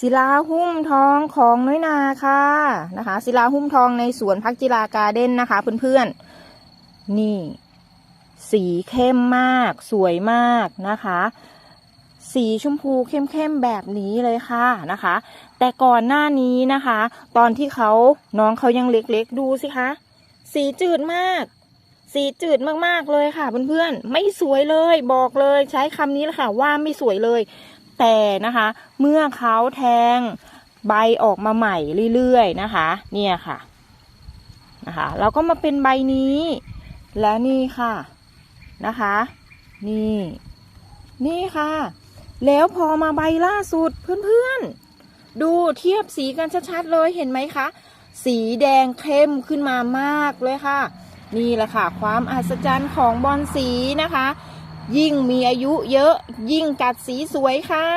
ศิลาหุ้มทองของน้อยนาค่ะนะคะ ศิลาหุ้มทองในสวนพักจิราการ์เด้นนะคะเพื่อนๆ นี่ สีเข้มมาก สวยมากนะคะ สีชมพูเข้มๆแบบนี้เลยค่ะนะคะ แต่ก่อนหน้านี้นะคะ ตอนที่เขาน้องเขายังเล็กๆ ดูสิคะ สีจืดมาก สีจืดมากๆเลยค่ะเพื่อนๆ ไม่สวยเลยบอกเลยใช้คำนี้แหละค่ะว่าไม่สวยเลย แต่นะคะ เมื่อเขาแทงใบออกมาใหม่เรื่อยๆนะคะ เนี่ยค่ะนะคะแล้วก็มาเป็นใบนี้ และนี่ค่ะนะคะ นี่ นี่ค่ะ แล้วพอมาใบล่าสุดเพื่อนๆ ดูเทียบสีกันชัดๆเลยเห็นไหมคะสีแดงเข้มขึ้นมามากเลยค่ะ นี่แหละค่ะ ความอัศจรรย์ของบอลสีนะคะ ยิ่งมีอายุเยอะยิ่งกัดสีสวยค่ะ